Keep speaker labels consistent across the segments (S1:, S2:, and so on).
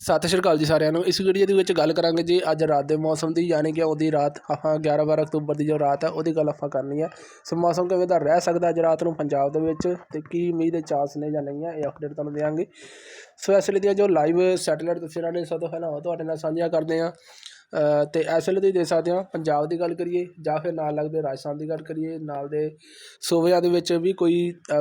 S1: ਸਤਿ ਸ਼੍ਰੀ ਅਕਾਲ ਜੀ ਸਾਰਿਆਂ ਨੂੰ। ਇਸ ਵੀਡੀਓ ਦੇ ਵਿੱਚ ਗੱਲ ਕਰਾਂਗੇ ਜੀ ਅੱਜ ਰਾਤ ਦੇ ਮੌਸਮ ਦੀ, ਯਾਨੀ ਕਿ ਉਹਦੀ ਰਾਤ, ਹਾਂ 11 12 ਅਕਤੂਬਰ ਦੀ ਜੋ ਰਾਤ ਹੈ, ਉਹਦੀ ਗੱਲ ਆਪਾਂ ਕਰਨੀ ਹੈ ਸੋ ਮੌਸਮ ਕਿਵੇਂ ਦਾ ਰਹਿ ਸਕਦਾ ਅੱਜ ਰਾਤ ਨੂੰ ਪੰਜਾਬ ਦੇ ਵਿੱਚ ਤੇ ਕੀ ਮੀਂਹ ਦੇ ਚਾਂਸ ਨੇ ਜਾਂ ਨਹੀਂ ਹੈ ਇਹ ਅਪਡੇਟ ਤੁਹਾਨੂੰ ਦੇਵਾਂਗੇ ਸੋ ਇਸ ਲਈ ਦੀਆਂ ਜੋ ਲਾਈਵ ਸੈਟੇਲਾਈਟ ਤਸਵੀਰਾਂ ਨੇ ਸਭ ਤੋਂ ਪਹਿਲਾਂ ਉਹ ਤੁਹਾਡੇ ਨਾਲ ਸਾਂਝੀਆਂ ਕਰਦੇ ਹਾਂ ਅਤੇ ਇਸ ਵੇਲੇ ਤੁਸੀਂ ਦੇਖ ਸਕਦੇ ਹੋ ਪੰਜਾਬ ਦੀ ਗੱਲ ਕਰੀਏ ਜਾਂ ਫਿਰ ਨਾਲ ਲੱਗਦੇ ਰਾਜਸਥਾਨ ਦੀ ਗੱਲ ਕਰੀਏ, ਨਾਲ ਦੇ ਸੂਬਿਆਂ ਦੇ ਵਿੱਚ ਵੀ ਕੋਈ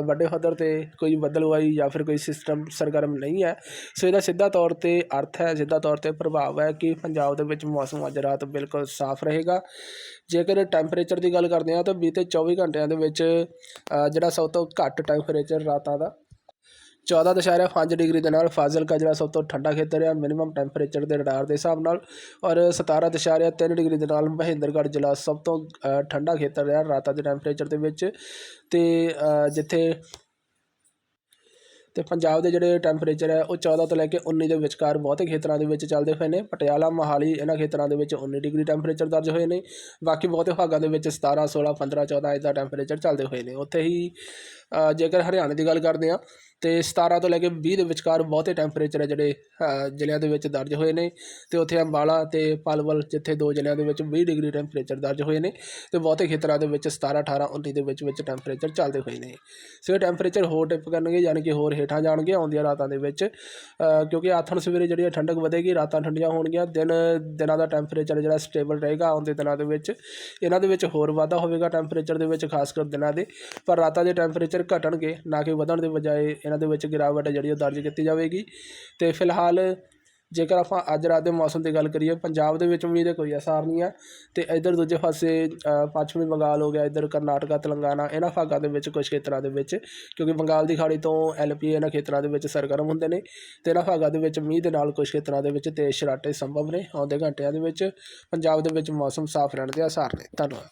S1: ਵੱਡੇ ਪੱਧਰ ਤੇ ਕੋਈ ਬਦਲਵਾਈ ਜਾਂ ਫਿਰ ਕੋਈ ਸਿਸਟਮ ਸਰਗਰਮ ਨਹੀਂ ਹੈ। ਸੋ ਇਹਦਾ ਸਿੱਧਾ ਤੌਰ ਤੇ ਅਰਥ ਹੈ, ਸਿੱਧਾ ਤੌਰ ਤੇ ਪ੍ਰਭਾਵ ਹੈ ਕਿ ਪੰਜਾਬ ਦੇ ਵਿੱਚ ਮੌਸਮ ਅੱਜ ਰਾਤ ਬਿਲਕੁਲ ਸਾਫ਼ ਰਹੇਗਾ। ਜੇਕਰ ਟੈਂਪਰੇਚਰ ਦੀ ਗੱਲ ਕਰਦੇ ਹਾਂ ਤਾਂ ਬੀਤੇ 24 ਘੰਟਿਆਂ ਦੇ ਵਿੱਚ ਜਿਹੜਾ ਸਭ ਤੋਂ ਘੱਟ ਟੈਂਪਰੇਚਰ ਰਾਤਾਂ ਦਾ 14.5 ਡਿਗਰੀ ਦੇ ਨਾਲ ਫਾਜ਼ਿਲਕਾ ਜਿਹੜਾ ਸਭ ਤੋਂ ਠੰਡਾ ਖੇਤਰ ਹੈ ਮਿਨੀਮਮ ਟੈਂਪਰੇਚਰ ਦੇ ਰਡਾਰ ਦੇ ਹਿਸਾਬ ਨਾਲ। ਔਰ 17.3 ਡਿਗਰੀ ਦੇ ਨਾਲ ਮਹਿੰਦਰਗੜ੍ਹ ਜ਼ਿਲ੍ਹਾ ਸਭ ਤੋਂ ਠੰਡਾ ਖੇਤਰ ਹੈ ਰਾਤਾਂ ਦੇ ਟੈਂਪਰੇਚਰ ਦੇ ਵਿੱਚ। ਤੇ ਜਿੱਥੇ ਤੇ ਪੰਜਾਬ ਦੇ ਜਿਹੜੇ ਟੈਂਪਰੇਚਰ ਹੈ ਉਹ 14 ਤੋਂ ਲੈ ਕੇ 19 ਦੇ ਵਿਚਕਾਰ ਬਹੁਤੇ ਖੇਤਰਾਂ ਦੇ ਵਿੱਚ ਚੱਲਦੇ ਹੋਏ ਨੇ। ਪਟਿਆਲਾ, ਮੋਹਾਲੀ ਇਹਨਾਂ ਖੇਤਰਾਂ ਦੇ ਵਿੱਚ 19 ਡਿਗਰੀ ਟੈਂਪਰੇਚਰ ਦਰਜ ਹੋਏ ਨੇ। ਬਾਕੀ ਬਹੁਤੇ ਭਾਗਾਂ ਦੇ ਵਿੱਚ 17 16 15 14 ਇਸ ਟੈਂਪਰੇਚਰ ਚੱਲਦੇ ਹੋਏ ਨੇ। ਉੱਥੇ ਹੀ ਜੇਕਰ ਹਰਿਆਣੇ ਦੀ ਗੱਲ ਕਰਦੇ ਹਾਂ ਤੇ 17 ਤੋਂ ਲੈ ਕੇ 20 ਦੇ ਵਿਚਕਾਰ ਬਹੁਤੇ ਟੈਂਪਰੇਚਰ ਹੈ ਜਿਹੜੇ ਜ਼ਿਲ੍ਹਿਆਂ ਦੇ ਵਿੱਚ ਦਰਜ ਹੋਏ ਨੇ। ਤੇ ਉੱਥੇ ਅੰਬਾਲਾ ਤੇ ਪਲਵਲ ਜਿੱਥੇ ਦੋ ਜ਼ਿਲ੍ਹਿਆਂ ਦੇ ਵਿੱਚ 20 ਡਿਗਰੀ ਟੈਂਪਰੇਚਰ ਦਰਜ ਹੋਏ ਨੇ ਤੇ ਬਹੁਤੇ ਖੇਤਰਾਂ ਦੇ ਵਿੱਚ 17 18 19 ਦੇ ਵਿੱਚ ਵਿੱਚ ਟੈਂਪਰੇਚਰ ਚੱਲਦੇ ਹੋਏ ਨੇ। ਸੋ ਇਹ ਟੈਂਪਰੇਚਰ ਹੋਰ ਟਿਪ ਕਰਨਗੇ ਯਾਨੀ ਕਿ ਹੋਰ ਹੇਠਾਂ ਜਾਣਗੇ ਆਉਂਦੀਆਂ ਰਾਤਾਂ ਦੇ ਵਿੱਚ। ਅ, ਕਿਉਂਕਿ ਆਥਣ ਸਵੇਰੇ ਜਿਹੜੀ ਠੰਡਕ ਵਧੇਗੀ ਰਾਤਾਂ ਠੰਡੀਆਂ ਹੋਣਗੀਆਂ ਦਿਨ ਦਿਨਾਂ ਦਾ ਟੈਂਪਰੇਚਰ ਜਿਹੜਾ ਸਟੇਬਲ ਰਹੇਗਾ ਆਉਂਦੇ ਦਿਨਾਂ ਦੇ ਵਿੱਚ। ਇਹਨਾਂ ਦੇ ਵਿੱਚ ਹੋਰ ਵਾਧਾ ਹੋਵੇਗਾ ਟੈਂਪਰੇਚਰ ਦੇ ਵਿੱਚ ਖਾਸ ਕਰ ਦਿਨਾਂ ਦੇ। ਪਰ ਰਾਤਾਂ ਦੇ ਟੈਂਪਰੇਚਰ ਘਟਣਗੇ, ਨਾ ਕਿ ਵਧਣ ਦੇ ਬਜਾਏ ਇਹਨਾਂ ਦੇ ਵਿੱਚ ਗਿਰਾਵਟ ਹੈ ਜਿਹੜੀ ਉਹ ਦਰਜ ਕੀਤੀ ਜਾਵੇਗੀ। ਤੇ ਫਿਲਹਾਲ ਜੇਕਰ ਆਪਾਂ ਅੱਜ ਰਾਤ ਦੇ ਮੌਸਮ ਦੀ ਗੱਲ ਕਰੀਏ, ਪੰਜਾਬ ਦੇ ਵਿੱਚ ਮੀਂਹ ਦੇ ਕੋਈ ਅਸਾਰ ਨਹੀਂ ਹੈ ਤੇ ਇਧਰ ਦੂਜੇ ਪਾਸੇ ਪੱਛਮੀ ਬੰਗਾਲ ਹੋ ਗਿਆ, ਇਧਰ ਕਰਨਾਟਕਾ, ਤੇਲੰਗਾਨਾ, ਇਹਨਾਂ ਭਾਗਾਂ ਦੇ ਵਿੱਚ ਕੁਝ ਖੇਤਰਾਂ ਦੇ ਵਿੱਚ, ਕਿਉਂਕਿ ਬੰਗਾਲ ਦੀ ਖਾੜੀ ਤੋਂ ਐਲਪੀ ਇਹਨਾਂ ਖੇਤਰਾਂ ਦੇ ਵਿੱਚ ਸਰਗਰਮ ਹੁੰਦੇ ਨੇ ਤੇ ਇਹਨਾਂ ਭਾਗਾਂ ਦੇ ਵਿੱਚ ਮੀਂਹ ਦੇ ਨਾਲ ਕੁਝ ਖੇਤਰਾਂ ਦੇ ਵਿੱਚ ਤੇਜ਼ ਸ਼ਰਾਟੇ ਸੰਭਵ ਨੇ ਆਉਂਦੇ ਘੰਟਿਆਂ ਦੇ ਵਿੱਚ। ਪੰਜਾਬ ਦੇ ਵਿੱਚ ਮੌਸਮ ਸਾਫ਼ ਰਹਿਣ ਦੇ ਆਸਾਰ ਨੇ। ਧੰਨਵਾਦ।